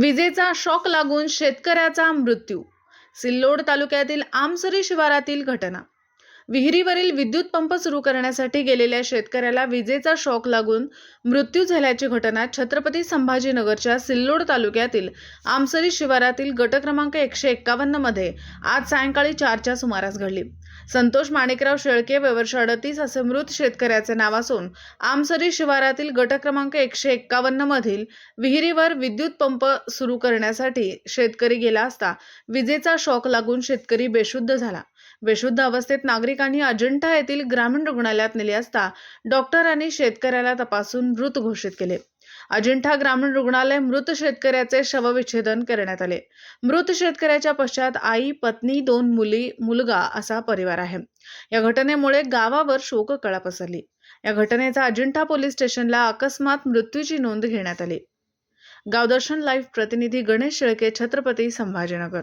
विजेचा शॉक लागून शेतकऱ्याचा मृत्यू. सिल्लोड तालुक्यातील आमसरी शिवारातील घटना. विहिरीवरील विद्युत पंप सुरू करण्यासाठी गेलेल्या शेतकऱ्याला विजेचा शॉक लागून मृत्यू झाल्याची घटना छत्रपती संभाजीनगरच्या सिल्लोड तालुक्यातील आमसरी शिवारातील गट क्रमांक एकशे एक्कावन्नमध्ये आज सायंकाळी चारच्या सुमारास घडली. संतोष माणिकराव शेळके वयवर्ष अडतीस असे मृत शेतकऱ्याचे नाव असून आमसरी शिवारातील गट क्रमांक एकशे एक्कावन्न मधील विहिरीवर विद्युत पंप सुरू करण्यासाठी शेतकरी गेला असता विजेचा शॉक लागून शेतकरी बेशुद्ध झाला. बेशुद्ध अवस्थेत नागरिकांनी अजंठा येथील ग्रामीण रुग्णालयात नेले असता डॉक्टरांनी शेतकऱ्याला तपासून मृत घोषित केले. अजिंठा ग्रामीण रुग्णालय मृत शेतकऱ्याचे शवविच्छेदन करण्यात आले. मृत शेतकऱ्याच्या पश्चात आई पत्नी दोन मुली मुलगा असा परिवार आहे. या घटनेमुळे गावावर शोककळा पसरली. या घटनेचा अजिंठा पोलीस स्टेशनला अकस्मात मृत्यूची नोंद घेण्यात आली. गावदर्शन लाईव्ह प्रतिनिधी गणेश शेळके छत्रपती संभाजीनगर.